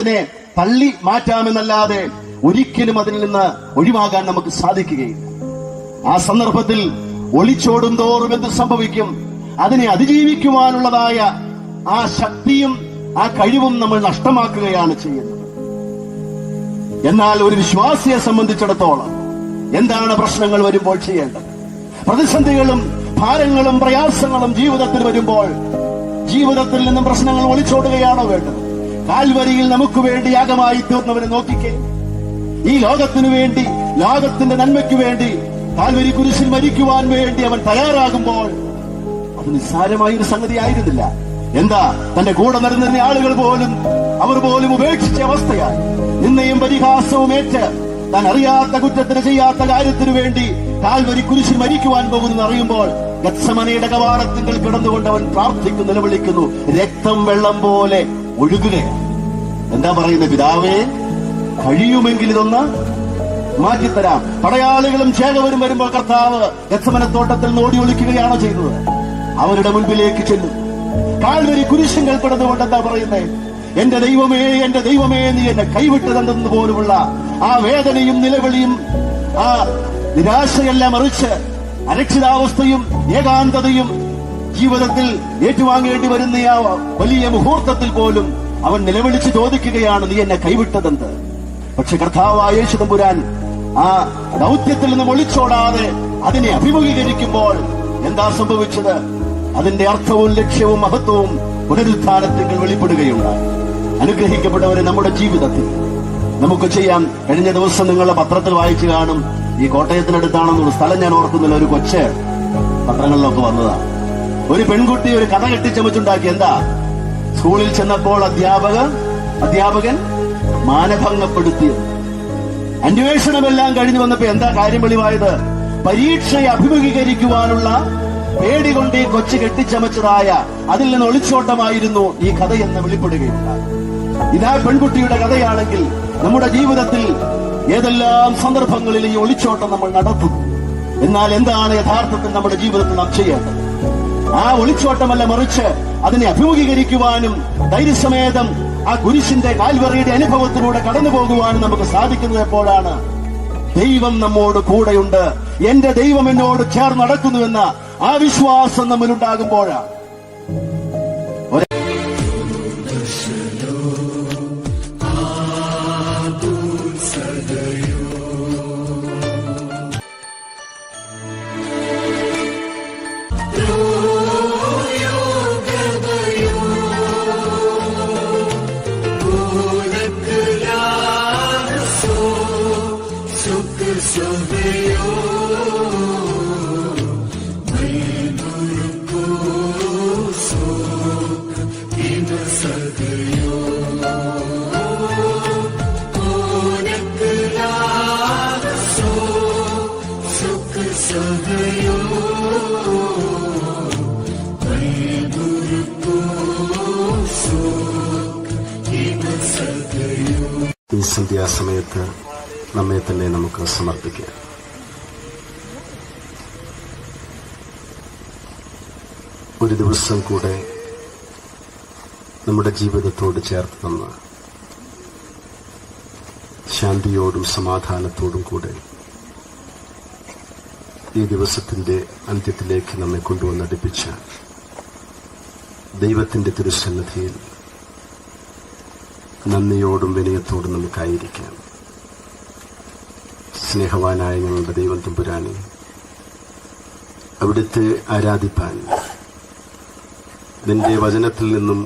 അതിനെ തള്ളി മാറ്റാമെന്നല്ലാതെ ഒരിക്കലും അതിൽ നിന്ന് ഒഴിവാകാൻ നമുക്ക് സാധിക്കുകയില്ല. ആ സന്ദർഭത്തിൽ ഒളിച്ചോടും തോറും എന്ത് സംഭവിക്കും? അതിനെ അതിജീവിക്കുവാനുള്ളതായ ആ ശക്തിയും ആ കഴിവും നമ്മൾ നഷ്ടമാക്കുകയാണ് ചെയ്യുന്നത്. എന്നാൽ ഒരു വിശ്വാസിയെ സംബന്ധിച്ചിടത്തോളം എന്താണ് പ്രശ്നങ്ങൾ വരുമ്പോൾ ചെയ്യേണ്ടത്? പ്രതിസന്ധികളും ഭാരങ്ങളും പ്രയാസങ്ങളും ജീവിതത്തിൽ വരുമ്പോൾ ജീവിതത്തിൽ നിന്നും പ്രശ്നങ്ങൾ ഒളിച്ചോടുകയാണോ വേണ്ടത്? കാൽവരിയിൽ നമുക്ക് വേണ്ടി യാഗമായി തീർന്നവനെ നോക്കിക്കേ. ഈ ലോകത്തിനു വേണ്ടി ലോകത്തിന്റെ നന്മയ്ക്ക് വേണ്ടി കാൽവരി കുരിശിൽ മരിക്കുവാൻ വേണ്ടി അവൻ തയ്യാറാകുമ്പോൾ അത് നിസ്സാരമായ ഒരു സംഗതി ആയിരുന്നില്ല. എന്താ? തന്റെ കൂടെ നടന്നിരുന്ന ആളുകൾ പോലും അവർ പോലും ഉപേക്ഷിച്ച അവസ്ഥയാണ് നിന്നെയും പരിഹാസവും ഏറ്റ് താൻ അറിയാത്ത കുറ്റത്തിന് ചെയ്യാത്ത കാര്യത്തിനു വേണ്ടി കാൽവരി കുരിശിൽ മരിക്കുവാൻ പോകുന്നു അറിയുമ്പോൾ ഗത്സമനയുടെ കവാടത്തിങ്കിൽ കിടന്നുകൊണ്ട് അവൻ പ്രാർത്ഥിക്കുന്നു നിലവിളിക്കുന്നു. രക്തം വെള്ളം പോലെ ഒഴുകുകയാണ് എന്താ പറയുന്ന പിതാവേ? കഴിയുമെങ്കിൽ ഇതൊന്ന് മാറ്റിത്തരാം. പടയാളികളും ചേകവരും വരുമ്പോൾ കർത്താവ് ഗത്സമനത്തോട്ടത്തിൽ നിന്ന് ഓടി ഒളിക്കുകയാണോ ചെയ്തത്? അവരുടെ മുൻപിലേക്ക് ചെല്ലും. കാൽവരി കുരിശങ്ങൾ പെടുന്നുകൊണ്ട് എന്താ പറയുന്നേ? എന്റെ ദൈവമേ എന്റെ ദൈവമേ നീ എന്നെ കൈവിട്ടതെന്ന് പോലുമുള്ള ആ വേദനയും നിലവിളിയും ആ നിരാശയെല്ലാം മറിച്ച് അരക്ഷിതാവസ്ഥയും ഏകാന്തതയും ജീവിതത്തിൽ ഏറ്റുവാങ്ങേണ്ടി വരുന്ന ആ വലിയ മുഹൂർത്തത്തിൽ പോലും അവൻ നിലവിളിച്ച് ചോദിക്കുകയാണ് നീ എന്നെ കൈവിട്ടതെന്ത്? പക്ഷെ കർത്താവായ യേശു തമ്പുരാൻ ആ ദൗത്യത്തിൽ നിന്ന് ഒളിച്ചോടാതെ അതിനെ അഭിമുഖീകരിക്കുമ്പോൾ എന്താ സംഭവിച്ചത്? അതിന്റെ അർത്ഥവും ലക്ഷ്യവും മഹത്വവും പുനരുത്ഥാനത്തിൽ വെളിപ്പെടുകയുണ്ടായി. അനുഗ്രഹിക്കപ്പെട്ടവരെ നമ്മുടെ ജീവിതത്തിൽ. നമുക്ക് ചെയ്യാം. കഴിഞ്ഞ ദിവസം നിങ്ങളുടെ പത്രത്തിൽ വായിച്ചു കാണും. ഈ കോട്ടയത്തിനടുത്താണെന്നുള്ള സ്ഥലം ഞാൻ ഓർക്കുന്നില്ല. ഒരു കൊച്ച് പത്രങ്ങളിലൊക്കെ വന്നതാണ്. ഒരു പെൺകുട്ടി ഒരു കഥ കെട്ടിച്ചമച്ചുണ്ടാക്കി. എന്താ? സ്കൂളിൽ ചെന്നപ്പോൾ അധ്യാപക അധ്യാപകൻ മാനഭംഗപ്പെടുത്തി. അന്വേഷണമെല്ലാം കഴിഞ്ഞു വന്നപ്പോ എന്താ കാര്യം വെളിവായത്? പരീക്ഷയെ അഭിമുഖീകരിക്കുവാനുള്ള പേടി കൊണ്ട് ഈ കൊച്ചു കെട്ടിച്ചമച്ചതായ അതിൽ നിന്ന് ഒളിച്ചോട്ടമായിരുന്നു ഈ കഥയെന്ന് വെളിപ്പെടുകയുണ്ടായി ഇതാ പെൺകുട്ടിയുടെ കഥയാണെങ്കിൽ നമ്മുടെ ജീവിതത്തിൽ ഏതെല്ലാം സന്ദർഭങ്ങളിൽ ഈ ഒളിച്ചോട്ടം നമ്മൾ നടത്തും? എന്നാൽ എന്താണ് യഥാർത്ഥത്തിൽ നമ്മുടെ ജീവിതത്തിൽ നാം ചെയ്യേണ്ടത് ആ ഒളിച്ചോട്ടമല്ല മറിച്ച് അതിനെ അഭിമുഖീകരിക്കുവാനും ധൈര്യസമേതം ആ കുരിശിന്റെ കാൽവറിയുടെ അനുഭവത്തിലൂടെ കടന്നു പോകുവാനും നമുക്ക് സാധിക്കുന്നത് എപ്പോഴാണ്? ദൈവം നമ്മോട് കൂടെയുണ്ട്. എന്റെ ദൈവം എന്നോട് ചേർന്ന് നടക്കുന്നുവെന്ന ആ വിശ്വാസം നമ്മിലുണ്ടാകുമ്പോഴാണ്. ഒരു ദിവസം കൂടെ നമ്മുടെ ജീവിതത്തോട് ചേർത്ത് തന്ന ശാന്തിയോടും സമാധാനത്തോടും കൂടെ ഈ ദിവസത്തിന്റെ അന്ത്യത്തിലേക്ക് നമ്മെ കൊണ്ടുവന്നടിപ്പിച്ച ദൈവത്തിന്റെ തിരുസന്നിധിയിൽ നന്ദിയോടും വിനയത്തോടും നമുക്കായിരിക്കാം. സ്നേഹവാനായ ഞങ്ങളുടെ ദൈവം തമ്പുരാനെ അവിടുത്തെ ആരാധിപ്പാൻ നിന്റെ വചനത്തിൽ നിന്നും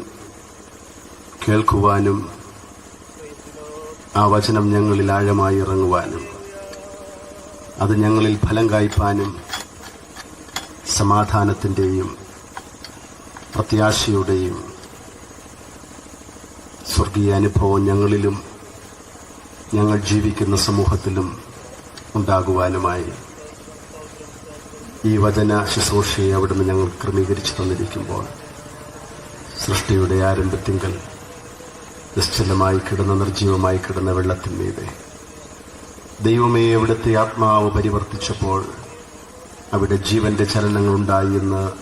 കേൾക്കുവാനും ആ വചനം ഞങ്ങളിൽ ആഴമായി ഇറങ്ങുവാനും അത് ഞങ്ങളിൽ ഫലം കായ്പാനും സമാധാനത്തിന്റെയും പ്രത്യാശയുടെയും സ്വർഗീയ അനുഭവം ഞങ്ങളിലും ഞങ്ങൾ ജീവിക്കുന്ന സമൂഹത്തിലും ഉണ്ടാകുവാനുമായി ഈ വചന ശുശ്രൂഷയെ അവിടുന്ന് ഞങ്ങൾ ക്രമീകരിച്ചു തന്നിരിക്കുമ്പോൾ സൃഷ്ടിയുടെ ആരംഭത്തിങ്കൽ. നിശ്ചലമായി കിടന്ന നിർജീവമായി കിടന്ന വെള്ളത്തിന്മീതെ. ദൈവമേ അവിടുത്തെ ആത്മാവ് പരിവർത്തിച്ചപ്പോൾ അവിടെ ജീവന്റെ ചലനങ്ങളുണ്ടായി എന്ന്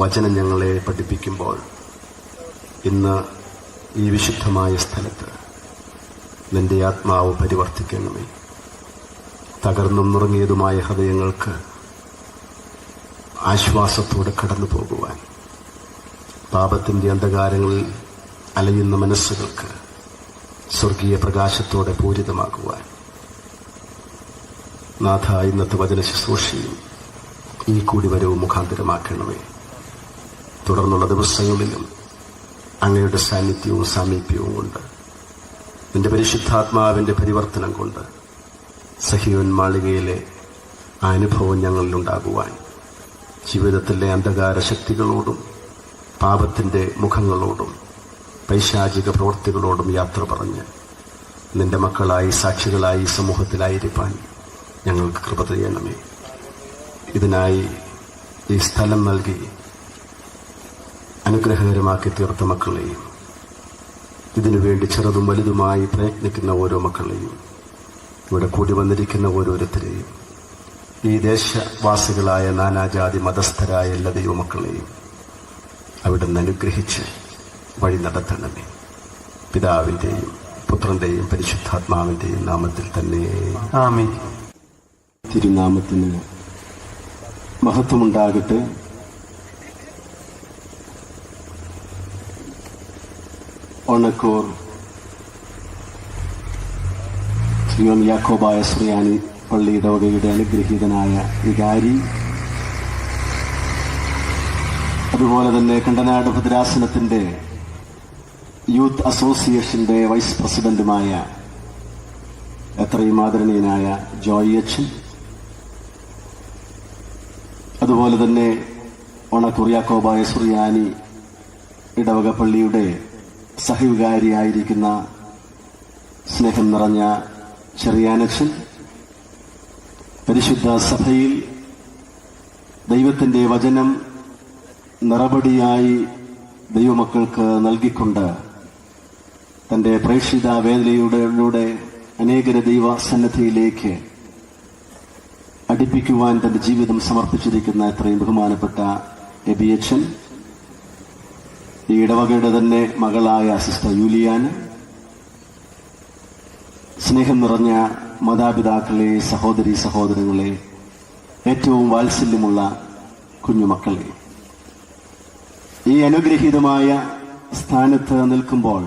വചനം ഞങ്ങളെ പഠിപ്പിക്കുമ്പോൾ. ഇന്ന് ഈ വിശുദ്ധമായ സ്ഥലത്ത് നിന്റെ ആത്മാവ് പരിവർത്തിക്കണമേ. തകർന്നും നുറങ്ങിയതുമായ ഹൃദയങ്ങൾക്ക് ആശ്വാസത്തോടെ കടന്നു പോകുവാൻ പാപത്തിന്റെ അന്ധകാരങ്ങളിൽ അലയുന്ന മനസ്സുകൾക്ക് സ്വർഗീയ പ്രകാശത്തോടെ പൂരിതമാക്കുവാൻ. നാഥ ഇന്നത്തെ വചന ശുശ്രൂഷയും ഈ കൂടി വരവും മുഖാന്തരമാക്കണമേ. തുടർന്നുള്ള ദിവസങ്ങളിലും അങ്ങയുടെ സാന്നിധ്യവും സാമീപ്യവും കൊണ്ട് നിന്റെ പരിശുദ്ധാത്മാവിന്റെ പരിവർത്തനം കൊണ്ട് സഹിയോൻ മാളികയിലെ അനുഭവം ഞങ്ങളിലുണ്ടാകുവാൻ ജീവിതത്തിലെ അന്ധകാര ശക്തികളോടും പാപത്തിന്റെ മുഖങ്ങളോടും പൈശാചിക പ്രവൃത്തികളോടും യാത്ര പറഞ്ഞ് നിന്റെ മക്കളായി സാക്ഷികളായി സമൂഹത്തിലായിരിക്കാൻ ഞങ്ങൾക്ക് കൃപ ചെയ്യണമേ ഇതിനായി ഈ സ്ഥലം നൽകി അനുഗ്രഹകരമാക്കി തീർത്ത മക്കളെയും ഇതിനുവേണ്ടി ചെറുതും വലുതുമായി പ്രയത്നിക്കുന്ന ഓരോ മക്കളെയും ഇവിടെ കൂടി വന്നിരിക്കുന്ന ഓരോരുത്തരെയും ഈ ദേശവാസികളായ നാനാജാതി മതസ്ഥരായ എല്ലാ ദൈവമക്കളെയും അവിടുന്ന് അനുഗ്രഹിച്ച് വഴി നടത്തണമേ. പിതാവിന്റെയും പുത്രന്റെയും പരിശുദ്ധാത്മാവിന്റെയും നാമത്തിൽ തന്നെ. ആമീൻ. തിരുനാമത്തിന് മഹത്വമുണ്ടാകട്ടെ. ഒണക്കൂർ ശ്രീമം യാക്കോബായ ശ്രീയാനി പള്ളി ഇടവകയുടെ അനുഗ്രഹീതനായ വികാരി അതുപോലെ തന്നെ കണ്ടനാട് ഭദ്രാസനത്തിന്റെ യൂത്ത് അസോസിയേഷന്റെ വൈസ് പ്രസിഡന്റുമായ എത്രയും ആദരണീയനായ ജോയി അച്ഛൻ. അതുപോലെ തന്നെ ഓണക്കുറിയാക്കോബായ സുറിയാനി ഇടവക പള്ളിയുടെ സഹവികാരിയായിരിക്കുന്ന സ്നേഹം നിറഞ്ഞ ചെറിയാനച്ഛൻ പരിശുദ്ധ സഭയിൽ ദൈവത്തിന്റെ വചനം നിറപടിയായി ദൈവമക്കൾക്ക് നൽകിക്കൊണ്ട് തന്റെ പ്രേക്ഷിത വേദനയുടെ അനേകര ദൈവ സന്നദ്ധയിലേക്ക് അടുപ്പിക്കുവാൻ തന്റെ ജീവിതം സമർപ്പിച്ചിരിക്കുന്ന ഇത്രയും ബഹുമാനപ്പെട്ട എബിയച്ചൻ ഈ ഇടവകയുടെ തന്നെ മകളായ സിസ്റ്റർ യൂലിയാൻ സ്നേഹം നിറഞ്ഞ മാതാപിതാക്കളെ സഹോദരി സഹോദരങ്ങളെ ഏറ്റവും വാത്സല്യമുള്ള കുഞ്ഞുമക്കളെ. ഈ അനുഗ്രഹീതമായ സ്ഥാനത്ത് നിൽക്കുമ്പോൾ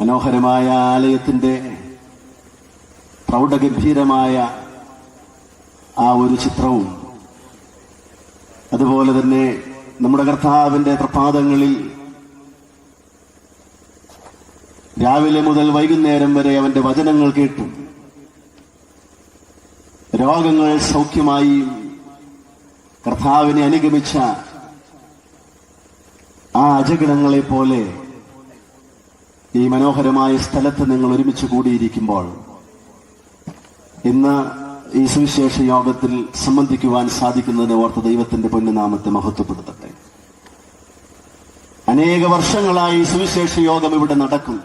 മനോഹരമായ ആലയത്തിന്റെ പ്രൗഢഗംഭീരമായ ആ ഒരു ചിത്രവും അതുപോലെ തന്നെ നമ്മുടെ കർത്താവിന്റെ പ്രഭാതങ്ങളിൽ രാവിലെ മുതൽ വൈകുന്നേരം വരെ അവന്റെ വചനങ്ങൾ കേട്ടു. രോഗങ്ങൾ സൗഖ്യമായി കർത്താവിനെ അനുഗമിച്ച ആ അജഗണങ്ങളെ പോലെ ഈ മനോഹരമായ സ്ഥലത്ത് നിങ്ങൾ ഒരുമിച്ച് കൂടിയിരിക്കുമ്പോൾ ഇന്ന് ഈ സുവിശേഷ യോഗത്തിൽ സംബന്ധിക്കുവാൻ സാധിക്കുന്നതിനെ ഓർത്ത ദൈവത്തിന്റെ പൊന്നുനാമത്തെ മഹത്വപ്പെടുത്തട്ടെ. അനേക വർഷങ്ങളായി സുവിശേഷ യോഗം ഇവിടെ നടക്കും.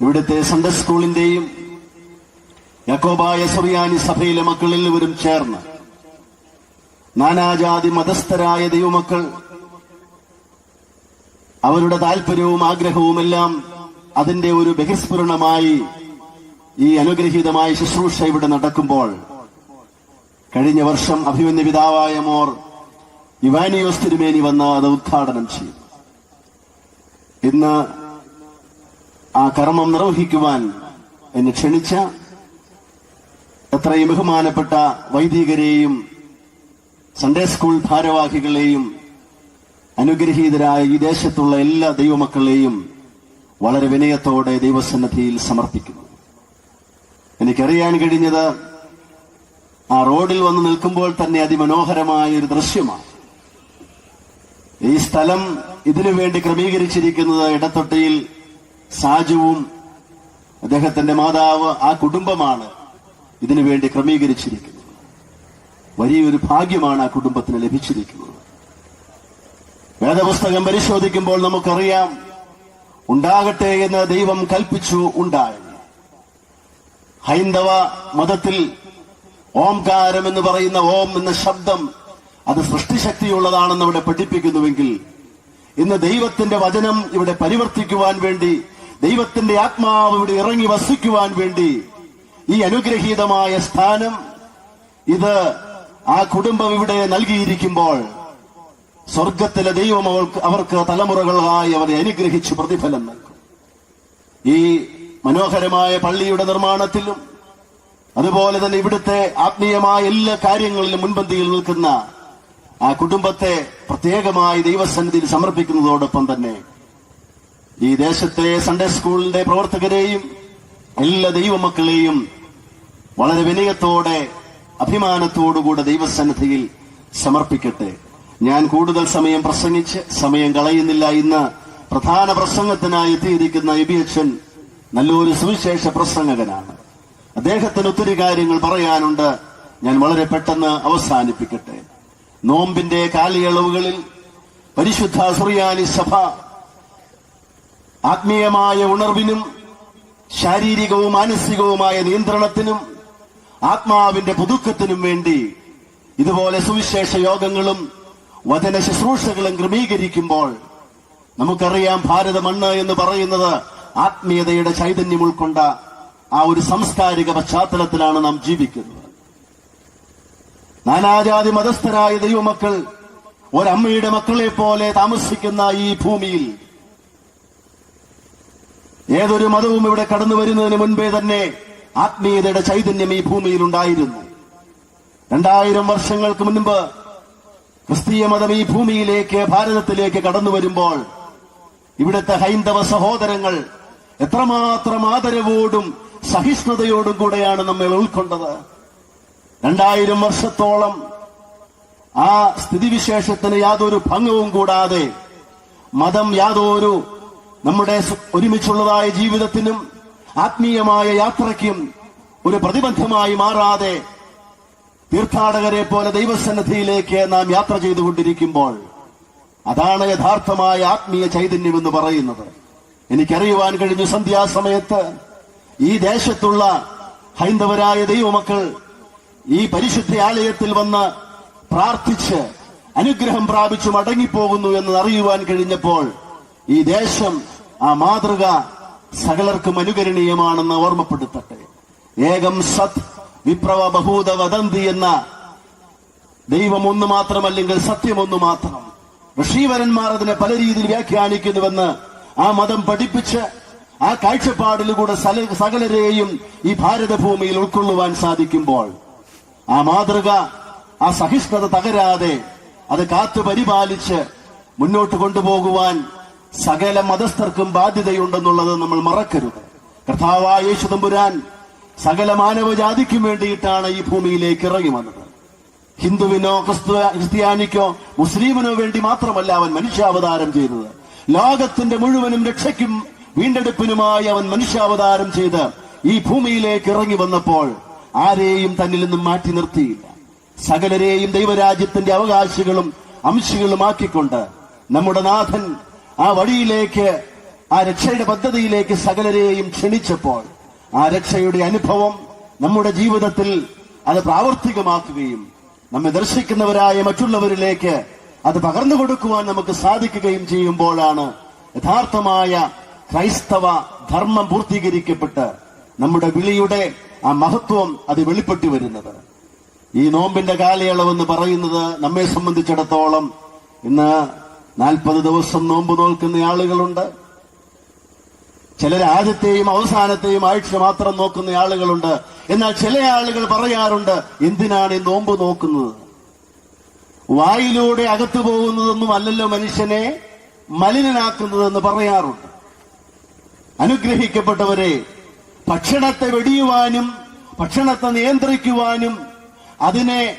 ഇവിടുത്തെ സൺഡേ സ്കൂളിന്റെയും യക്കോബായ സുറിയാനി സഭയിലെ മക്കളെല്ലാവരും ചേർന്ന് നാനാജാതി മതസ്ഥരായ ദൈവമക്കൾ അവരുടെ താല്പര്യവും ആഗ്രഹവുമെല്ലാം അതിന്റെ ഒരു ബഹിസ്ഫുരണമായി ഈ അനുഗ്രഹീതമായ ശുശ്രൂഷ ഇവിടെ നടക്കുമ്പോൾ കഴിഞ്ഞ വർഷം അഭിമന്യ പിതാവായ മോർ ഇവാനിയോസ് തിരുമേനി വന്ന് അത് ഉദ്ഘാടനം ചെയ്തു. ഇന്ന് ആ കർമ്മം നിർവഹിക്കുവാൻ എന്നെ ക്ഷണിച്ച എത്രയും ബഹുമാനപ്പെട്ട വൈദികരെയും സൺഡേ സ്കൂൾ ഭാരവാഹികളെയും അനുഗ്രഹീതരായ ഈ ദേശത്തുള്ള എല്ലാ ദൈവമക്കളെയും വളരെ വിനയത്തോടെ ദൈവസന്നദ്ധിയിൽ സമർപ്പിക്കുന്നു. എനിക്കറിയാൻ കഴിഞ്ഞത് ആ റോഡിൽ വന്ന് നിൽക്കുമ്പോൾ തന്നെ അതിമനോഹരമായ ഒരു ദൃശ്യമാണ്. ഈ സ്ഥലം ഇതിനു വേണ്ടി ക്രമീകരിച്ചിരിക്കുന്നത് ഇടത്തൊട്ടയിൽ സാജുവും അദ്ദേഹത്തിന്റെ മാതാവ് ആ കുടുംബമാണ് ഇതിനു വേണ്ടി ക്രമീകരിച്ചിരിക്കുന്നത്. വലിയൊരു ഭാഗ്യമാണ് ആ കുടുംബത്തിന് ലഭിച്ചിരിക്കുന്നത്. വേദപുസ്തകം പരിശോധിക്കുമ്പോൾ നമുക്കറിയാം ഉണ്ടാകട്ടെ എന്ന് ദൈവം കൽപ്പിച്ചു ഉണ്ടായി ഹൈന്ദവ മതത്തിൽ ഓംകാരം എന്ന് പറയുന്ന ഓം എന്ന ശബ്ദം അത് സൃഷ്ടിശക്തിയുള്ളതാണെന്ന് ഇവിടെ പഠിപ്പിക്കുന്നുവെങ്കിൽ ഇന്ന് ദൈവത്തിന്റെ വചനം ഇവിടെ പരിവർത്തിക്കുവാൻ വേണ്ടി ദൈവത്തിന്റെ ആത്മാവ് ഇവിടെ ഇറങ്ങി വസിക്കുവാൻ വേണ്ടി ഈ അനുഗ്രഹീതമായ സ്ഥാനം ഇത് ആ കുടുംബം ഇവിടെ നൽകിയിരിക്കുമ്പോൾ സ്വർഗത്തിലെ ദൈവം അവൾക്ക് അവർക്ക് തലമുറകളായി അവരെ അനുഗ്രഹിച്ച് പ്രതിഫലം നൽകും. ഈ മനോഹരമായ പള്ളിയുടെ നിർമ്മാണത്തിലും അതുപോലെ തന്നെ ഇവിടുത്തെ ആത്മീയമായ എല്ലാ കാര്യങ്ങളിലും മുൻപന്തിയിൽ നിൽക്കുന്ന ആ കുടുംബത്തെ പ്രത്യേകമായി ദൈവസന്നിധിയിൽ സമർപ്പിക്കുന്നതോടൊപ്പം തന്നെ ഈ ദേശത്തെ സൺഡേ സ്കൂളിന്റെ പ്രവർത്തകരെയും എല്ലാ ദൈവമക്കളെയും വളരെ വിനയത്തോടെ അഭിമാനത്തോടുകൂടെ ദൈവസന്നിധിയിൽ സമർപ്പിക്കട്ടെ. ഞാൻ കൂടുതൽ സമയം പ്രസംഗിച്ച് സമയം കളയുന്നില്ല ഇന്ന് പ്രധാന പ്രസംഗത്തിനായി എത്തിയിരിക്കുന്ന എബിയച്ഛൻ നല്ലൊരു സുവിശേഷ പ്രസംഗകനാണ്. അദ്ദേഹത്തിന് ഒത്തിരി കാര്യങ്ങൾ പറയാനുണ്ട്. ഞാൻ വളരെ പെട്ടെന്ന് അവസാനിപ്പിക്കട്ടെ. നോമ്പിന്റെ കാലയളവുകളിൽ പരിശുദ്ധ സുറിയാനി സഭ ആത്മീയമായ ഉണർവിനും ശാരീരികവും മാനസികവുമായ നിയന്ത്രണത്തിനും ആത്മാവിന്റെ പുതുക്കത്തിനും വേണ്ടി ഇതുപോലെ സുവിശേഷ യോഗങ്ങളും വചന ശുശ്രൂഷകളും ക്രമീകരിക്കുമ്പോൾ നമുക്കറിയാം ഭാരത മണ്ണ് എന്ന് പറയുന്നത് ആത്മീയതയുടെ ചൈതന്യം ഉൾക്കൊണ്ട ആ ഒരു സാംസ്കാരിക പശ്ചാത്തലത്തിലാണ് നാം ജീവിക്കുന്നത്. നാനാജാതി മതസ്ഥരായ ദൈവമക്കൾ ഒരമ്മയുടെ മക്കളെ പോലെ താമസിക്കുന്ന ഈ ഭൂമിയിൽ ഏതൊരു മതവും ഇവിടെ കടന്നു വരുന്നതിന് മുൻപേ തന്നെ ആത്മീയതയുടെ ചൈതന്യം ഈ ഭൂമിയിൽ ഉണ്ടായിരുന്നു. രണ്ടായിരം വർഷങ്ങൾക്ക് മുൻപ് ക്രിസ്തീയ മതം ഈ ഭൂമിയിലേക്ക് ഭാരതത്തിലേക്ക് കടന്നു വരുമ്പോൾ ഇവിടുത്തെ ഹൈന്ദവ സഹോദരങ്ങൾ എത്രമാത്രം ആദരവോടും സഹിഷ്ണുതയോടും കൂടെയാണ് നമ്മൾ ഉൾക്കൊണ്ടത്. രണ്ടായിരം വർഷത്തോളം ആ സ്ഥിതിവിശേഷത്തിന് യാതൊരു ഭംഗവും കൂടാതെ മതം യാതൊരു നമ്മുടെ ഒരുമിച്ചുള്ളതായ ജീവിതത്തിനും ആത്മീയമായ യാത്രയ്ക്കും ഒരു പ്രതിബന്ധമായി മാറാതെ തീർത്ഥാടകരെ പോലെ ദൈവസന്നിധിയിലേക്ക് നാം യാത്ര ചെയ്തുകൊണ്ടിരിക്കുമ്പോൾ അതാണ് യഥാർത്ഥമായ ആത്മീയ ചൈതന്യം എന്ന് പറയുന്നത്. എനിക്കറിയുവാൻ കഴിഞ്ഞു സന്ധ്യാസമയത്ത് ഈ ദേശത്തുള്ള ഹൈന്ദവരായ ദൈവമക്കൾ ഈ പരിശുദ്ധ ആലയത്തിൽ വന്ന് പ്രാർത്ഥിച്ച് അനുഗ്രഹം പ്രാപിച്ചു മടങ്ങിപ്പോകുന്നു എന്ന് അറിയുവാൻ കഴിഞ്ഞപ്പോൾ ഈ ദേശം ആ മാതൃക സകലർക്കും അനുകരണീയമാണെന്ന് ഓർമ്മപ്പെടുത്തട്ടെ. ഏകം സത് വിപ്രവ ബഹൂത വദന്തി എന്ന ദൈവം ഒന്ന് മാത്രമല്ലെങ്കിൽ സത്യം ഒന്ന് മാത്രം. ഋഷീവരന്മാർ അതിനെ പല രീതിയിൽ വ്യാഖ്യാനിക്കുന്നുവെന്ന് ആ മതം പഠിപ്പിച്ച് ആ കാഴ്ചപ്പാടിലൂടെ സകലരെയും ഈ ഭാരതഭൂമിയിൽ ഉൾക്കൊള്ളുവാൻ സാധിക്കുമ്പോൾ ആ മാതൃക ആ സഹിഷ്ണുത തകരാതെ അത് കാത്തു പരിപാലിച്ച് മുന്നോട്ട് കൊണ്ടുപോകുവാൻ സകല മതസ്ഥർക്കും ബാധ്യതയുണ്ടെന്നുള്ളത് നമ്മൾ മറക്കരുത്. കർത്താവായ യേശു തമ്പുരാൻ സകല മാനവജാതിക്കും വേണ്ടിയിട്ടാണ് ഈ ഭൂമിയിലേക്ക് ഇറങ്ങി വന്നത്. ഹിന്ദുവിനോ ക്രിസ്തു ക്രിസ്ത്യാനിക്കോ മുസ്ലിമിനോ വേണ്ടി മാത്രമല്ല അവൻ മനുഷ്യാവതാരം ചെയ്തത്. ലോകത്തിന്റെ മുഴുവനും രക്ഷയ്ക്കും വീണ്ടെടുപ്പിനുമായി അവൻ മനുഷ്യാവതാരം ചെയ്ത് ഈ ഭൂമിയിലേക്ക് ഇറങ്ങി വന്നപ്പോൾ ആരെയും തന്നിൽ നിന്നും മാറ്റി നിർത്തിയില്ല. സകലരെയും ദൈവരാജ്യത്തിന്റെ അവകാശികളും അംശികളുമാക്കിക്കൊണ്ട് നമ്മുടെ നാഥൻ ആ വഴിയിലേക്ക് ആ രക്ഷയുടെ പദ്ധതിയിലേക്ക് സകലരെയും ക്ഷണിച്ചപ്പോൾ ആ രക്ഷയുടെ അനുഭവം നമ്മുടെ ജീവിതത്തിൽ അത് പ്രാവർത്തികമാക്കുകയും നമ്മെ ദർശിക്കുന്നവരായ മറ്റുള്ളവരിലേക്ക് അത് പകർന്നു കൊടുക്കുവാൻ നമുക്ക് സാധിക്കുകയും ചെയ്യുമ്പോഴാണ് യഥാർത്ഥമായ ക്രൈസ്തവ ധർമ്മം പൂർത്തീകരിക്കപ്പെട്ട് നമ്മുടെ വിളിയുടെ ആ മഹത്വം അത് വെളിപ്പെട്ടു വരുന്നത്. ഈ നോമ്പിന്റെ കാലയളവ് എന്ന് പറയുന്നത് നമ്മെ സംബന്ധിച്ചിടത്തോളം ഇന്ന് നാൽപ്പത് ദിവസം നോമ്പ് നോൽക്കുന്ന ആളുകളുണ്ട്. ചിലർ ആദ്യത്തെയും അവസാനത്തെയും ആഴ്ച മാത്രം നോക്കുന്ന ആളുകളുണ്ട്. എന്നാൽ ചില ആളുകൾ പറയാറുണ്ട് എന്തിനാണ് ഈ നോമ്പ് നോക്കുന്നത്? വായിലൂടെ അകത്തു പോകുന്നതൊന്നും അല്ലല്ലോ മനുഷ്യനെ മലിനനാക്കുന്നതെന്ന് പറയാറുണ്ട്. അനുഗ്രഹിക്കപ്പെട്ടവരെ ഭക്ഷണത്തെ വെടിയുവാനും ഭക്ഷണത്തെ നിയന്ത്രിക്കുവാനും അതിനെ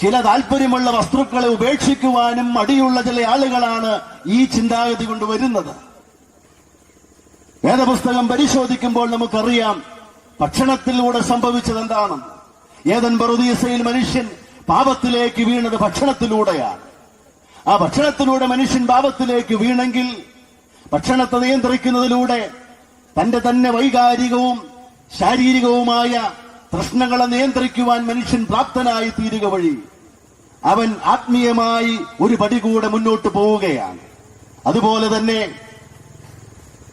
ചില താല്പര്യമുള്ള വസ്തുക്കളെ ഉപേക്ഷിക്കുവാനും മടിയുള്ള ചില ആളുകളാണ് ഈ ചിന്താഗതി കൊണ്ട് വരുന്നത്. വേദപുസ്തകം പരിശോധിക്കുമ്പോൾ നമുക്കറിയാം ഭക്ഷണത്തിലൂടെ സംഭവിച്ചത് എന്താണ് ഏതൻ പറുദീസയിൽ മനുഷ്യൻ പാപത്തിലേക്ക് വീണത് ഭക്ഷണത്തിലൂടെയാണ്. ആ ഭക്ഷണത്തിലൂടെ മനുഷ്യൻ പാപത്തിലേക്ക് വീണെങ്കിൽ ഭക്ഷണത്തെ നിയന്ത്രിക്കുന്നതിലൂടെ തന്റെ തന്നെ വൈകാരികവും ശാരീരികവുമായ പ്രശ്നങ്ങളെ നിയന്ത്രിക്കുവാൻ മനുഷ്യൻ പ്രാപ്തനായി തീരുക വഴി അവൻ ആത്മീയമായി ഒരു പടി കൂടെ മുന്നോട്ട് പോവുകയാണ്. അതുപോലെ തന്നെ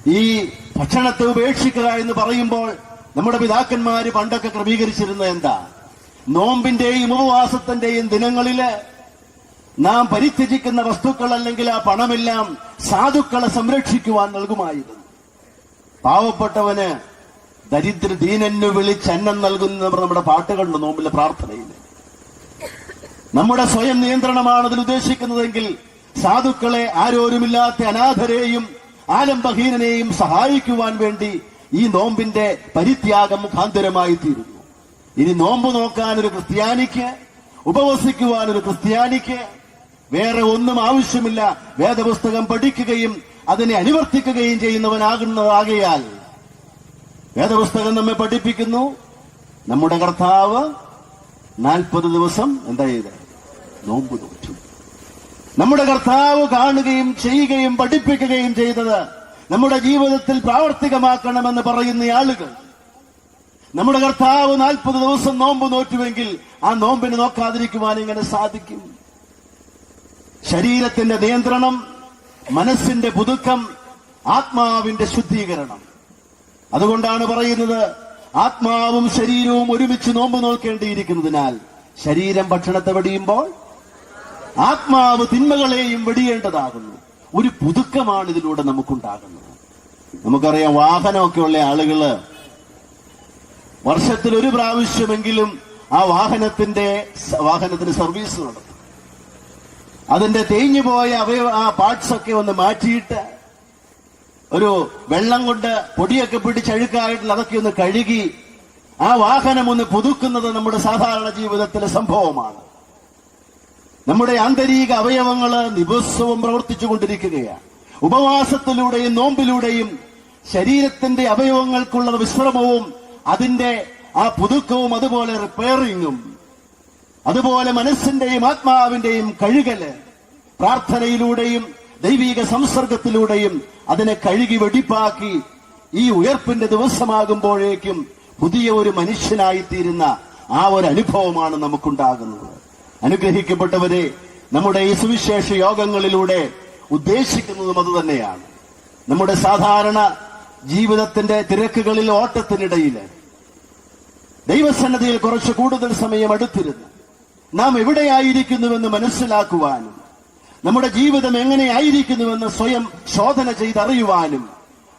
ഈ ഭക്ഷണത്തെ ഉപേക്ഷിക്കുക എന്ന് പറയുമ്പോൾ നമ്മുടെ പിതാക്കന്മാര് പണ്ടൊക്കെ ക്രമീകരിച്ചിരുന്നത് എന്താ? നോമ്പിന്റെയും ഉപവാസത്തിന്റെയും ദിനങ്ങളിൽ നാം പരിത്യജിക്കുന്ന വസ്തുക്കൾ അല്ലെങ്കിൽ ആ പണമെല്ലാം സാധുക്കളെ സംരക്ഷിക്കുവാൻ നൽകുമായിരുന്നു. പാവപ്പെട്ടവന് ദരിദ്ര ദീനന്നു വിളിച്ചന്നം നൽകുന്ന നമ്മുടെ പാട്ടുകളുണ്ട് നോമ്പിലെ പ്രാർത്ഥനയിൽ. നമ്മുടെ സ്വയം നിയന്ത്രണമാണ് അതിൽ ഉദ്ദേശിക്കുന്നതെങ്കിൽ സാധുക്കളെ ആരോരുമില്ലാത്ത അനാഥരെയും ആലംബഹീനനെയും സഹായിക്കുവാൻ വേണ്ടി ഈ നോമ്പിന്റെ പരിത്യാഗം മുഖാന്തരമായി തീരുന്നു ഇനി നോമ്പ് നോക്കാൻ ഒരു ക്രിസ്ത്യാനിക്ക് ഉപവസിക്കുവാൻ ഒരു ക്രിസ്ത്യാനിക്ക് വേറെ ഒന്നും ആവശ്യമില്ല. വേദപുസ്തകം പഠിക്കുകയും അതിനെ അനുവർത്തിക്കുകയും ചെയ്യുന്നവനാകുന്നതാകയാൽ വേദപുസ്തകം നമ്മെ പഠിപ്പിക്കുന്നു. നമ്മുടെ കർത്താവ് നാൽപ്പത് ദിവസം എന്താ ചെയ്ത് നോമ്പ് നോറ്റു. നമ്മുടെ കർത്താവ് കാണുകയും ചെയ്യുകയും പഠിപ്പിക്കുകയും ചെയ്തത് നമ്മുടെ ജീവിതത്തിൽ പ്രാവർത്തികമാക്കണമെന്ന് പറയുന്ന ആളുകൾ. നമ്മുടെ കർത്താവ് നാൽപ്പത് ദിവസം നോമ്പ് നോറ്റുവെങ്കിൽ ആ നോമ്പിന് നോക്കാതിരിക്കുവാൻ ഇങ്ങനെ സാധിക്കും. ശരീരത്തിന്റെ നിയന്ത്രണം മനസ്സിന്റെ പുതുക്കം ആത്മാവിന്റെ ശുദ്ധീകരണം. അതുകൊണ്ടാണ് പറയുന്നത് ആത്മാവും ശരീരവും ഒരുമിച്ച് നോമ്പ് നോക്കേണ്ടിയിരിക്കുന്നതിനാൽ ശരീരം ഭക്ഷണത്തെ വെടിയുമ്പോൾ ആത്മാവ് തിന്മകളെയും വെടിയേണ്ടതാകുന്നു. ഒരു പുതുക്കമാണ് ഇതിലൂടെ നമുക്കുണ്ടാകുന്നത്. നമുക്കറിയാം വാഹനമൊക്കെ ഉള്ള ആളുകൾ വർഷത്തിൽ ഒരു പ്രാവശ്യമെങ്കിലും ആ വാഹനത്തിന്റെ വാഹനത്തിന് സർവീസ് നടത്തും. അതിന്റെ തേഞ്ഞു പോയ അവയവ ആ പാർട്സ് ഒക്കെ ഒന്ന് മാറ്റിയിട്ട് ഒരു വെള്ളം കൊണ്ട് പൊടിയൊക്കെ പിടിച്ച് അഴുക്കായിട്ടുള്ള അതൊക്കെ ഒന്ന് കഴുകി ആ വാഹനം ഒന്ന് പുതുക്കുന്നത് നമ്മുടെ സാധാരണ ജീവിതത്തിലെ സംഭവമാണ്. നമ്മുടെ ആന്തരിക അവയവങ്ങൾ ദിവസവും പ്രവർത്തിച്ചു കൊണ്ടിരിക്കുകയാണ് ഉപവാസത്തിലൂടെയും നോമ്പിലൂടെയും ശരീരത്തിന്റെ അവയവങ്ങൾക്കുള്ള വിശ്രമവും അതിന്റെ ആ പുതുക്കവും അതുപോലെ റിപ്പയറിങ്ങും അതുപോലെ മനസ്സിന്റെയും ആത്മാവിന്റെയും കഴുകൽ പ്രാർത്ഥനയിലൂടെയും ദൈവിക സംസർഗത്തിലൂടെയും അതിനെ കഴുകി വെടിപ്പാക്കി ഈ ഉയർപ്പിന്റെ ദിവസമാകുമ്പോഴേക്കും പുതിയ ഒരു മനുഷ്യനായിത്തീരുന്ന ആ ഒരു അനുഭവമാണ് നമുക്കുണ്ടാകുന്നത്. അനുഗ്രഹിക്കപ്പെട്ടവരെ നമ്മുടെ ഈ സുവിശേഷ യോഗങ്ങളിലൂടെ ഉദ്ദേശിക്കുന്നതും അതുതന്നെയാണ്. നമ്മുടെ സാധാരണ ജീവിതത്തിന്റെ തിരക്കുകളിൽ ഓട്ടത്തിനിടയിൽ ദൈവസന്നദ്ധിയിൽ കുറച്ച് കൂടുതൽ സമയം അടുത്തിരുന്ന് നാം എവിടെയായിരിക്കുന്നുവെന്ന് മനസ്സിലാക്കുവാനും നമ്മുടെ ജീവിതം എങ്ങനെയായിരിക്കുന്നുവെന്ന് സ്വയം ശോധന ചെയ്തറിയുവാനും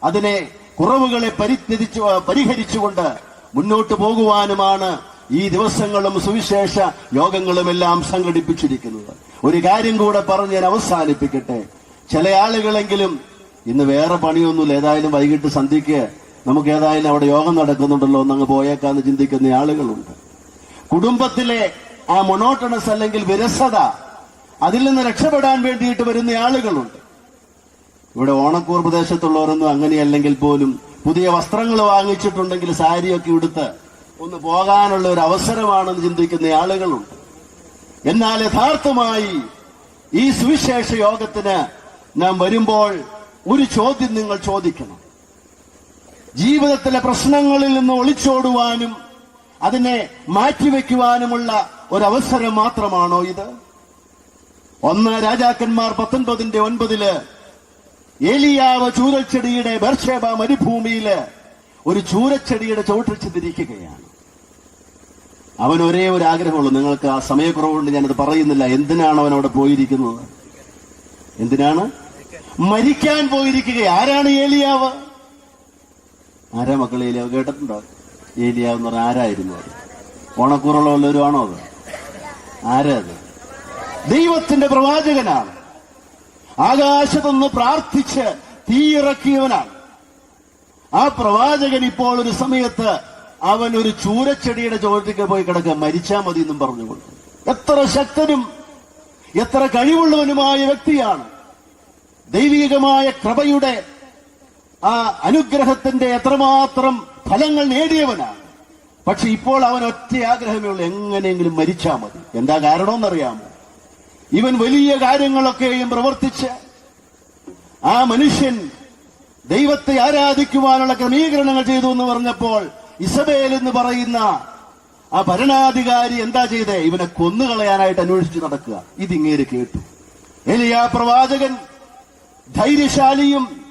അതിനെ കുറവുകളെ പരിത്യജിച്ചു പരിഹരിച്ചുകൊണ്ട് മുന്നോട്ട് പോകുവാനുമാണ് ഈ ദിവസങ്ങളും സുവിശേഷ യോഗങ്ങളുമെല്ലാം സംഘടിപ്പിച്ചിരിക്കുന്നത്. ഒരു കാര്യം കൂടെ പറഞ്ഞ് ഞാൻ അവസാനിപ്പിക്കട്ടെ. ചില ആളുകളെങ്കിലും ഇന്ന് വേറെ പണിയൊന്നുമില്ല. ഏതായാലും വൈകിട്ട് സന്ധ്യയ്ക്ക് നമുക്ക് ഏതായാലും അവിടെ യോഗം നടക്കുന്നുണ്ടല്ലോ എന്നങ്ങ് പോയേക്കാന്ന് ചിന്തിക്കുന്ന ആളുകളുണ്ട്. കുടുംബത്തിലെ ആ മൊണോട്ടണസ് അല്ലെങ്കിൽ വിരസത അതിൽ നിന്ന് രക്ഷപ്പെടാൻ വേണ്ടിയിട്ട് വരുന്ന ആളുകളുണ്ട്. ഇവിടെ ഓണക്കൂർ പ്രദേശത്തുള്ളവരൊന്നും അങ്ങനെയല്ലെങ്കിൽ പോലും പുതിയ വസ്ത്രങ്ങൾ വാങ്ങിച്ചിട്ടുണ്ടെങ്കിൽ സാരിയൊക്കെ ഉടുത്ത് ഒന്ന് പോകാനുള്ള ഒരു അവസരമാണെന്ന് ചിന്തിക്കുന്ന ആളുകളുണ്ട്. എന്നാൽ യഥാർത്ഥമായി ഈ സുവിശേഷ യോഗത്തിന് നാം വരുമ്പോൾ ഒരു ചോദ്യം നിങ്ങൾ ചോദിക്കണം. ജീവിതത്തിലെ പ്രശ്നങ്ങളിൽ നിന്ന് ഒളിച്ചോടുവാനും അതിനെ മാറ്റിവെക്കുവാനുമുള്ള ഒരവസരം മാത്രമാണോ ഇത്? ഒന്ന് രാജാക്കന്മാർ പത്തൊൻപതിന്റെ ഒൻപതിൽ ഏലിയാവ് ചൂരച്ചെടിയുടെ ബർഷേബ മരുഭൂമിയിൽ ഒരു ചൂരച്ചെടിയുടെ ചോട്ടിൽ ചെന്നിരിക്കുകയാണ് അവൻ ഒരേ ഒരു ആഗ്രഹമുള്ളൂ. നിങ്ങൾക്ക് ആ സമയക്കുറവുകൊണ്ട് ഞാനത് പറയുന്നില്ല. എന്തിനാണ് അവൻ അവിടെ പോയിരിക്കുന്നത്? എന്തിനാണ്? മരിക്കാൻ പോയിരിക്കുക ആരാണ് ഏലിയാവ്? ആരാ മക്കൾ ഏലിയാവ് കേട്ടിട്ടുണ്ടോ? ഏലിയാവ് എന്ന് ആരായിരുന്നു അത്? ഓണക്കൂറുള്ള വല്ലവരും ആണോ അത്? ആരാ അത്? ദൈവത്തിന്റെ പ്രവാചകനാണ്. ആകാശത്തൊന്ന് പ്രാർത്ഥിച്ച് തീയിറക്കിയവനാണ് ആ പ്രവാചകൻ ഇപ്പോൾ ഒരു സമയത്ത് അവൻ ഒരു ചൂരച്ചെടിയുടെ ചോട്ടിക്ക് പോയി കിടക്കുക. മരിച്ചാ മതി എന്നും പറഞ്ഞുകൊണ്ട്. എത്ര ശക്തനും എത്ര കഴിവുള്ളവനുമായ വ്യക്തിയാണ്. ദൈവികമായ കൃപയുടെ ആ അനുഗ്രഹത്തിന്റെ എത്രമാത്രം ഫലങ്ങൾ നേടിയവനാണ്. പക്ഷെ ഇപ്പോൾ അവൻ ഒറ്റ ആഗ്രഹമേ ഉള്ളൂ. എങ്ങനെയെങ്കിലും മരിച്ചാ മതി. എന്താ കാരണമെന്നറിയാമോ? ഇവൻ വലിയ കാര്യങ്ങളൊക്കെയും പ്രവർത്തിച്ച് ആ മനുഷ്യൻ ദൈവത്തെ ആരാധിക്കുവാനുള്ള ക്രമീകരണങ്ങൾ ചെയ്തു എന്ന് പറഞ്ഞപ്പോൾ ഇസബേൽ എന്ന് പറയുന്ന ആ ഭരണാധികാരി എന്താ ചെയ്തേ? ഇവനെ കൊന്നുകളയാനായിട്ട് അന്വേഷിച്ച് നടക്കുക. ഇതിങ്ങേര് കേട്ടു. എലിയാ പ്രവാചകൻ ധൈര്യശാലിയും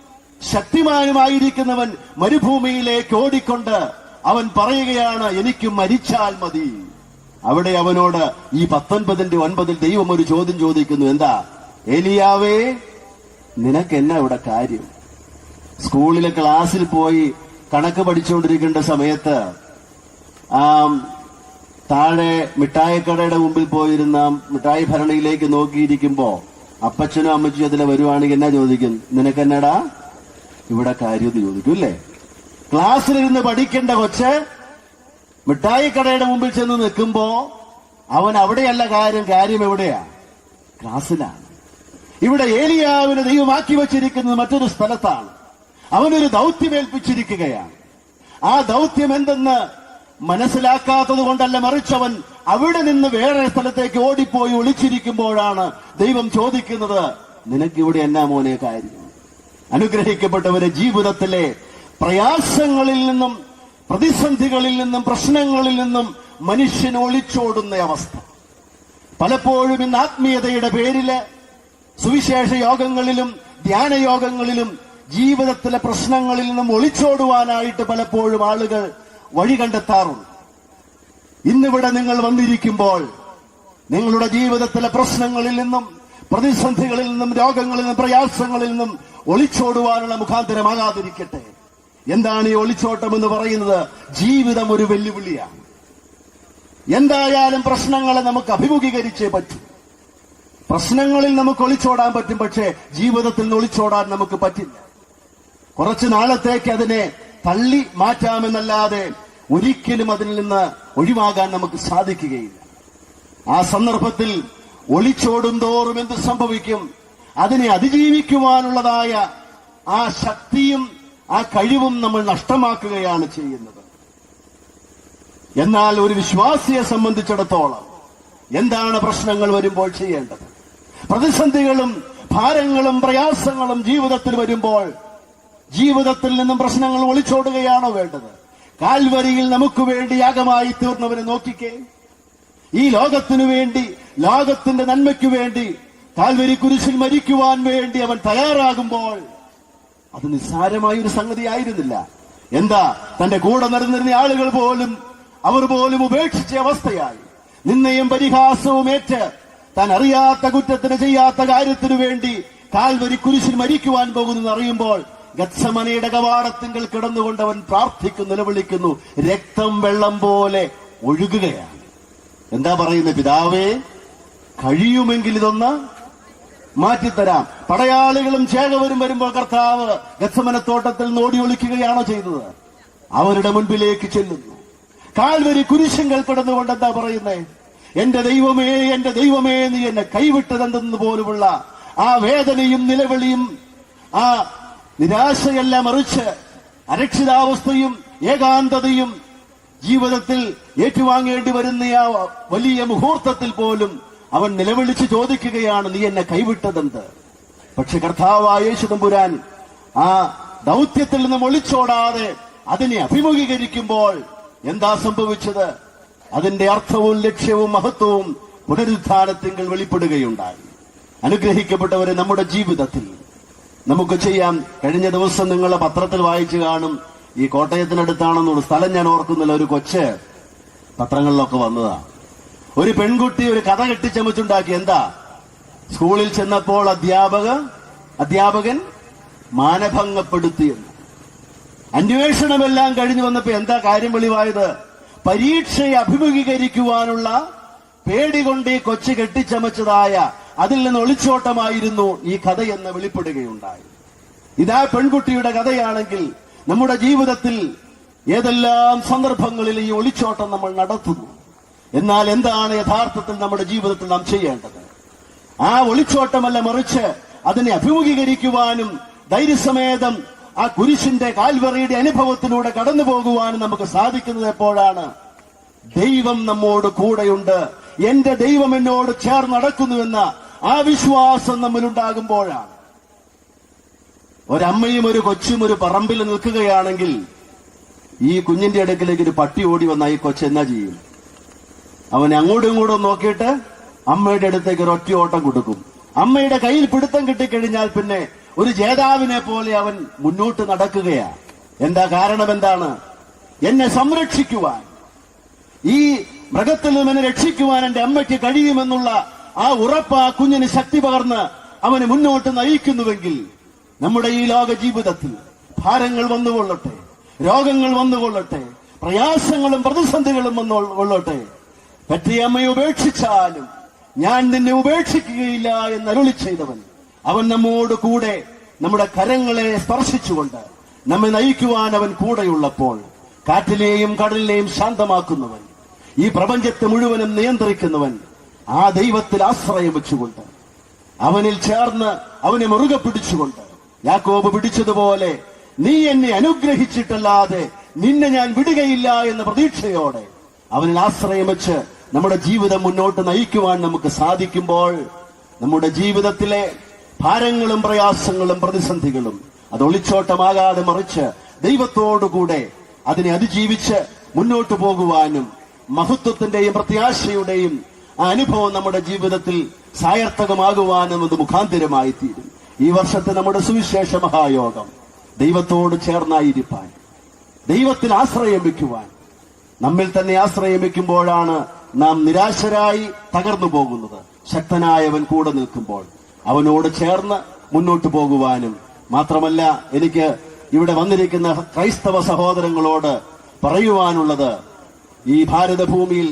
ശക്തിമാനുമായിരിക്കുന്നവൻ മരുഭൂമിയിലേക്ക് ഓടിക്കൊണ്ട് അവൻ പറയുകയാണ് എനിക്ക് മരിച്ചാൽ മതി. അവിടെ അവനോട് ഈ പത്തൊൻപതിന്റെ ഒൻപതിൽ ദൈവം ഒരു ചോദ്യം ചോദിക്കുന്നു. എന്താ? എലിയാവേ നിനക്ക് എന്നാ ഇവിടെ കാര്യം? സ്കൂളിലെ ക്ലാസ്സിൽ പോയി കണക്ക് പഠിച്ചുകൊണ്ടിരിക്കേണ്ട സമയത്ത് ആ താഴെ മിഠായിക്കടയുടെ മുമ്പിൽ പോയിരുന്ന മിഠായി ഭരണിയിലേക്ക് നോക്കിയിരിക്കുമ്പോ അപ്പച്ചനും അമ്മച്ചും അതിലെ വരുവാണെങ്കിൽ എന്നാ ചോദിക്കും? നിനക്ക് എന്നടാ ഇവിടെ കാര്യം എന്ന് ചോദിക്കും അല്ലേ ക്ലാസ്സിലിരുന്ന് പഠിക്കേണ്ട കൊച്ച് മിഠായിക്കടയുടെ മുമ്പിൽ ചെന്ന് നിൽക്കുമ്പോ അവൻ അവിടെയല്ല കാര്യം കാര്യം എവിടെയാ? ക്ലാസ്സിലാണ്. ഇവിടെ ഏലിയാവിനെ ദൈവമാക്കി വച്ചിരിക്കുന്നത് മറ്റൊരു സ്ഥലത്താണ്. അവനൊരു ദൗത്യമേൽപ്പിച്ചിരിക്കുകയാണ്. ആ ദൗത്യം എന്തെന്ന് മനസ്സിലാക്കാത്തത് കൊണ്ടല്ല മറിച്ചവൻ അവിടെ നിന്ന് വേറെ സ്ഥലത്തേക്ക് ഓടിപ്പോയി ഒളിച്ചിരിക്കുമ്പോഴാണ് ദൈവം ചോദിക്കുന്നത് നിനക്ക് ഇവിടെ എന്നാ മോനെ കാര്യം? അനുഗ്രഹിക്കപ്പെട്ടവരെ ജീവിതത്തിലെ പ്രയാസങ്ങളിൽ നിന്നും പ്രതിസന്ധികളിൽ നിന്നും പ്രശ്നങ്ങളിൽ നിന്നും മനുഷ്യൻ ഒളിച്ചോടുന്ന അവസ്ഥ. പലപ്പോഴും ഇന്ന് ആത്മീയതയുടെ പേരിൽ സുവിശേഷ യോഗങ്ങളിലും ധ്യാനയോഗങ്ങളിലും ജീവിതത്തിലെ പ്രശ്നങ്ങളിൽ നിന്നും ഒളിച്ചോടുവാനായിട്ട് പലപ്പോഴും ആളുകൾ വഴി കണ്ടെത്താറുണ്ട്. ഇന്നിവിടെ നിങ്ങൾ വന്നിരിക്കുമ്പോൾ നിങ്ങളുടെ ജീവിതത്തിലെ പ്രശ്നങ്ങളിൽ നിന്നും പ്രതിസന്ധികളിൽ നിന്നും രോഗങ്ങളിൽ നിന്നും പ്രയാസങ്ങളിൽ നിന്നും ഒളിച്ചോടുവാനുള്ള മുഖാന്തരമാകാതിരിക്കട്ടെ. എന്താണ് ഈ ഒളിച്ചോട്ടം എന്ന് പറയുന്നത്? ജീവിതം ഒരു വെല്ലുവിളിയാണ്. എന്തായാലും പ്രശ്നങ്ങളെ നമുക്ക് അഭിമുഖീകരിച്ചേ പറ്റൂ. പ്രശ്നങ്ങളിൽ നമുക്ക് ഒളിച്ചോടാൻ പറ്റും പക്ഷേ ജീവിതത്തിൽ നിന്ന് ഒളിച്ചോടാൻ നമുക്ക് പറ്റില്ല. കുറച്ചു നാളത്തേക്ക് അതിനെ തള്ളി മാറ്റാമെന്നല്ലാതെ ഒരിക്കലും അതിൽ നിന്ന് ഒഴിവാകാൻ നമുക്ക് സാധിക്കുകയില്ല. ആ സന്ദർഭത്തിൽ ഒളിച്ചോടും തോറും എന്ത് സംഭവിക്കും? അതിനെ അതിജീവിക്കുവാനുള്ളതായ ആ ശക്തിയും ആ കഴിവും നമ്മൾ നഷ്ടമാക്കുകയാണ് ചെയ്യുന്നത്. എന്നാൽ ഒരു വിശ്വാസിയെ സംബന്ധിച്ചിടത്തോളം എന്താണ് പ്രശ്നങ്ങൾ വരുമ്പോൾ ചെയ്യേണ്ടത്? പ്രതിസന്ധികളും ഭാരങ്ങളും പ്രയാസങ്ങളും ജീവിതത്തിൽ വരുമ്പോൾ ജീവിതത്തിൽ നിന്നും പ്രശ്നങ്ങൾ ഒളിച്ചോടുകയാണോ വേണ്ടത്? കാൽവരിയിൽ നമുക്ക് വേണ്ടി യാഗമായി തീർന്നവനെ നോക്കിക്കേ. ഈ ലോകത്തിനു വേണ്ടി ലോകത്തിന്റെ നന്മയ്ക്കു വേണ്ടി കാൽവരി കുരിശിൽ മരിക്കുവാൻ വേണ്ടി അവൻ തയ്യാറാകുമ്പോൾ അത് നിസ്സാരമായ ഒരു സംഗതി ആയിരുന്നില്ല. എന്താ? തന്റെ കൂടെ നടന്നിരുന്ന ആളുകൾ പോലും അവർ പോലും ഉപേക്ഷിച്ച അവസ്ഥയായി. നിന്നെയും പരിഹാസവും ഏറ്റ് താൻ അറിയാത്ത കുറ്റത്തിന് ചെയ്യാത്ത കാര്യത്തിനു വേണ്ടി കാൽവരി കുരിശിൽ മരിക്കുവാൻ പോകുന്നു അറിയുമ്പോൾ ഗത്സമനയുടെ കവാടത്തിങ്കിൽ കിടന്നുകൊണ്ട് അവൻ പ്രാർത്ഥിക്കുന്നു നിലവിളിക്കുന്നു. രക്തം വെള്ളം പോലെ ഒഴുകുകയാണ്. എന്താ പറയുന്നത് പിതാവേ? കഴിയുമെങ്കിൽ ഇതൊന്ന് മാറ്റിത്തരാം. പടയാളികളും ചേകവരും വരുമ്പോൾ കർത്താവ് ഗത്സമനത്തോട്ടത്തിൽ നോടി ഒളിക്കുകയാണോ ചെയ്തത്? അവരുടെ മുൻപിലേക്ക് ചെല്ലുന്നു. കാൽവരി കുരിശങ്ങൾ കിടന്നുകൊണ്ട് എന്താ പറയുന്നേ? എന്റെ ദൈവമേ എന്റെ ദൈവമേ നീ എന്നെ കൈവിട്ടതെന്തെന്ന് പോലുമുള്ള ആ വേദനയും നിലവിളിയും ആ നിരാശയെല്ലാം മറിച്ച് അരക്ഷിതാവസ്ഥയും ഏകാന്തതയും ജീവിതത്തിൽ ഏറ്റുവാങ്ങേണ്ടി വരുന്ന ആ വലിയ മുഹൂർത്തത്തിൽ പോലും അവൻ നിലവിളിച്ച് ചോദിക്കുകയാണ് നീ എന്നെ കൈവിട്ടതെന്ത്? പക്ഷെ കർത്താവായ യേശുദമ്പുരാൻ ആ ദൗത്യത്തിൽ നിന്നും ഒളിച്ചോടാതെ അതിനെ അഭിമുഖീകരിക്കുമ്പോൾ എന്താ സംഭവിച്ചത്? അതിന്റെ അർത്ഥവും ലക്ഷ്യവും മഹത്വവും പുനരുദ്ധാനത്തിങ്കിൽ വെളിപ്പെടുകയുണ്ടായി. അനുഗ്രഹിക്കപ്പെട്ടവരെ നമ്മുടെ ജീവിതത്തിൽ നമുക്ക് ചെയ്യാം. കഴിഞ്ഞ ദിവസം നിങ്ങൾ പത്രത്തിൽ വായിച്ചു കാണും. ഈ കോട്ടയത്തിനടുത്താണെന്നുള്ള സ്ഥലം ഞാൻ ഓർക്കുന്നില്ല. ഒരു കൊച്ച് പത്രങ്ങളിലൊക്കെ വന്നതാ. ഒരു പെൺകുട്ടി ഒരു കഥ കെട്ടിച്ചമച്ചുണ്ടാക്കി. എന്താ? സ്കൂളിൽ ചെന്നപ്പോൾ അധ്യാപക അധ്യാപകൻ മാനഭംഗപ്പെടുത്തിയെന്ന് അന്വേഷണമെല്ലാം കഴിഞ്ഞു വന്നപ്പോ എന്താ കാര്യം വെളിവായത്? പരീക്ഷയെ അഭിമുഖീകരിക്കുവാനുള്ള പേടി കൊണ്ട് ഈ കൊച്ചു കെട്ടിച്ചമച്ചതായ അതിൽ നിന്ന് ഒളിച്ചോട്ടമായിരുന്നു ഈ കഥയെന്ന് വെളിപ്പെടുകയുണ്ടായി. ഇതാ പെൺകുട്ടിയുടെ കഥയാണെങ്കിൽ നമ്മുടെ ജീവിതത്തിൽ ഏതെല്ലാം സന്ദർഭങ്ങളിൽ ഈ ഒളിച്ചോട്ടം നമ്മൾ നടത്തുന്നു? എന്നാൽ എന്താണ് യഥാർത്ഥത്തിൽ നമ്മുടെ ജീവിതത്തിൽ നാം ചെയ്യേണ്ടത്? ആ ഒളിച്ചോട്ടമല്ല മറിച്ച് അതിനെ അഭിമുഖീകരിക്കുവാനും ധൈര്യസമേതം ആ കുരിശിന്റെ കാൽവറിയുടെ അനുഭവത്തിലൂടെ കടന്നു പോകുവാനും നമുക്ക് സാധിക്കുന്നത് എപ്പോഴാണ്? ദൈവം നമ്മോട് കൂടെയുണ്ട്. എന്റെ ദൈവം എന്നോട് ചേർന്ന് നടക്കുന്നുവെന്ന ആ വിശ്വാസം നമ്മിലുണ്ടാകുമ്പോഴാണ്. ഒരമ്മയും ഒരു കൊച്ചും ഒരു പറമ്പിൽ നിൽക്കുകയാണെങ്കിൽ ഈ കുഞ്ഞിന്റെ അടുക്കിലേക്ക് ഒരു പട്ടി ഓടി വന്ന ഈ കൊച്ചു എന്നാ ചെയ്യും? അവൻ അങ്ങോട്ടും ഇങ്ങോട്ടും നോക്കിയിട്ട് അമ്മയുടെ അടുത്തേക്ക് ഒരു ഓട്ടം കൊടുക്കും. അമ്മയുടെ കയ്യിൽ പിടുത്തം കിട്ടിക്കഴിഞ്ഞാൽ പിന്നെ ഒരു ജേതാവിനെ പോലെ അവൻ മുന്നോട്ട് നടക്കുകയാ. എന്താ കാരണം എന്താണ്? എന്നെ സംരക്ഷിക്കുവാൻ. ഈ മൃഗത്തിൽ നിന്ന് എന്നെ രക്ഷിക്കുവാൻ എന്റെ അമ്മയ്ക്ക് കഴിയുമെന്നുള്ള ആ ഉറപ്പ് ആ കുഞ്ഞിന് ശക്തി പകർന്ന് അവന് മുന്നോട്ട് നയിക്കുന്നുവെങ്കിൽ നമ്മുടെ ഈ ലോക ജീവിതത്തിൽ ഭാരങ്ങൾ വന്നുകൊള്ളട്ടെ രോഗങ്ങൾ വന്നുകൊള്ളട്ടെ പ്രയാസങ്ങളും പ്രതിസന്ധികളും വന്നു കൊള്ളട്ടെ പറ്റിയ അമ്മയെ ഉപേക്ഷിച്ചാലും ഞാൻ നിന്നെ ഉപേക്ഷിക്കുകയില്ല എന്ന് അരുളി ചെയ്തവൻ അവൻ നമ്മോട് കൂടെ നമ്മുടെ കരങ്ങളെ സ്പർശിച്ചുകൊണ്ട് നമ്മെ നയിക്കുവാൻ അവൻ കൂടെയുള്ളപ്പോൾ കാറ്റിലെയും കടലിലെയും ശാന്തമാക്കുന്നവൻ ഈ പ്രപഞ്ചത്തെ മുഴുവനും നിയന്ത്രിക്കുന്നവൻ ആ ദൈവത്തിൽ ആശ്രയം വെച്ചുകൊണ്ട് അവനിൽ ചേർന്ന് അവനെ മുറുകെ പിടിച്ചുകൊണ്ട് യാക്കോബ് പിടിച്ചതുപോലെ നീ എന്നെ അനുഗ്രഹിച്ചിട്ടല്ലാതെ നിന്നെ ഞാൻ വിടുകയില്ല എന്ന പ്രതീക്ഷയോടെ അവനിൽ ആശ്രയം വെച്ച് നമ്മുടെ ജീവിതം മുന്നോട്ട് നയിക്കുവാൻ നമുക്ക് സാധിക്കുമ്പോൾ നമ്മുടെ ജീവിതത്തിലെ ഭാരങ്ങളും പ്രയാസങ്ങളും പ്രതിസന്ധികളും അത് ഒളിച്ചോട്ടമാകാതെ മറിച്ച് ദൈവത്തോടുകൂടെ അതിനെ അതിജീവിച്ച് മുന്നോട്ടു പോകുവാനും മഹത്വത്തിന്റെയും പ്രത്യാശയുടെയും അനുഭവം നമ്മുടെ ജീവിതത്തിൽ സായർത്ഥകമാകുവാനും അത് മുഖാന്തിരമായി തീരും ഈ വർഷത്തെ നമ്മുടെ സുവിശേഷ മഹായോഗം ദൈവത്തോട് ചേർന്നായിരിക്കാൻ ദൈവത്തിൽ ആശ്രയം വയ്ക്കുവാൻ നമ്മിൽ തന്നെ ആശ്രയം വയ്ക്കുമ്പോഴാണ് നാം നിരാശരായി തകർന്നു പോകുന്നത്. ശക്തനായവൻ കൂടെ നിൽക്കുമ്പോൾ അവനോട് ചേർന്ന് മുന്നോട്ട് പോകുവാനും മാത്രമല്ല എനിക്ക് ഇവിടെ വന്നിരിക്കുന്ന ക്രൈസ്തവ സഹോദരങ്ങളോട് പറയുവാനുള്ളത് ഈ ഭാരതഭൂമിയിൽ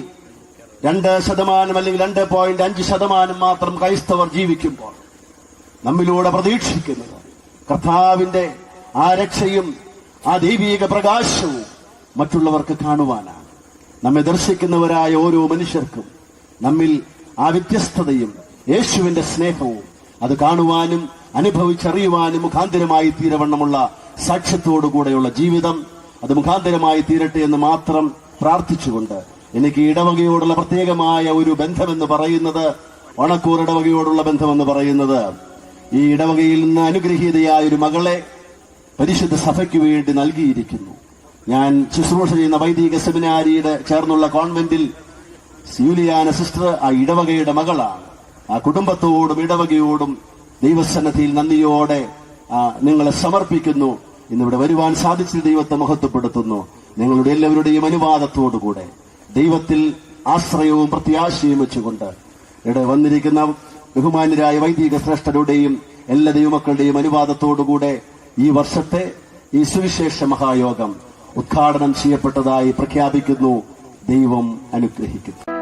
രണ്ട് ശതമാനം അല്ലെങ്കിൽ രണ്ട് പോയിന്റ് അഞ്ച് ശതമാനം മാത്രം ക്രൈസ്തവർ ജീവിക്കുമ്പോൾ നമ്മിലൂടെ പ്രതീക്ഷിക്കുന്നത് കർത്താവിന്റെ ആ രക്ഷയും ആ ദൈവീക പ്രകാശവും മറ്റുള്ളവർക്ക് കാണുവാനാണ്. നമ്മെ ദർശിക്കുന്നവരായ ഓരോ മനുഷ്യർക്കും നമ്മിൽ ആ വ്യത്യസ്തതയും യേശുവിന്റെ സ്നേഹവും അത് കാണുവാനും അനുഭവിച്ചറിയുവാനും മുഖാന്തരമായി തീരവണ്ണമുള്ള സാക്ഷ്യത്തോടു കൂടെയുള്ള ജീവിതം അത് മുഖാന്തരമായി തീരട്ടെ എന്ന് മാത്രം പ്രാർത്ഥിച്ചുകൊണ്ട് എനിക്ക് ഇടവകയോടുള്ള പ്രത്യേകമായ ഒരു ബന്ധമെന്ന് പറയുന്നത് ഓണക്കൂർ ഇടവകയോടുള്ള ബന്ധമെന്ന് പറയുന്നത്. ഈ ഇടവകയിൽ നിന്ന് അനുഗ്രഹീതയായ ഒരു മകളെ പരിശുദ്ധ സഭയ്ക്ക് വേണ്ടി നൽകിയിരിക്കുന്നു. ഞാൻ ശുശ്രൂഷ ചെയ്യുന്ന വൈദിക സെമിനാരിയുടെ ചേർന്നുള്ള കോൺവെന്റിൽ സ്യൂലിയാന സിസ്റ്റർ ആ ഇടവകയുടെ മകളാണ്. ആ കുടുംബത്തോടും ഇടവകയോടും ദൈവസന്നദ്ധിയിൽ നന്ദിയോടെ നിങ്ങളെ സമർപ്പിക്കുന്നു. ഇന്നിവിടെ വരുവാൻ സാധിച്ച ദൈവത്തെ മഹത്വപ്പെടുത്തുന്നു. നിങ്ങളുടെ എല്ലാവരുടെയും അനുവാദത്തോടുകൂടെ ദൈവത്തിൽ ആശ്രയവും പ്രത്യാശയും വെച്ചുകൊണ്ട് ഇവിടെ വന്നിരിക്കുന്ന ബഹുമാന്യരായ വൈദിക ശ്രേഷ്ഠരുടെയും എല്ലാ ദൈവമക്കളുടെയും അനുവാദത്തോടുകൂടെ ഈ വർഷത്തെ ഈ സുവിശേഷ മഹായോഗം ഉദ്ഘാടനം ചെയ്യപ്പെട്ടതായി പ്രഖ്യാപിക്കുന്നു. ദൈവം അനുഗ്രഹിക്കുന്നു.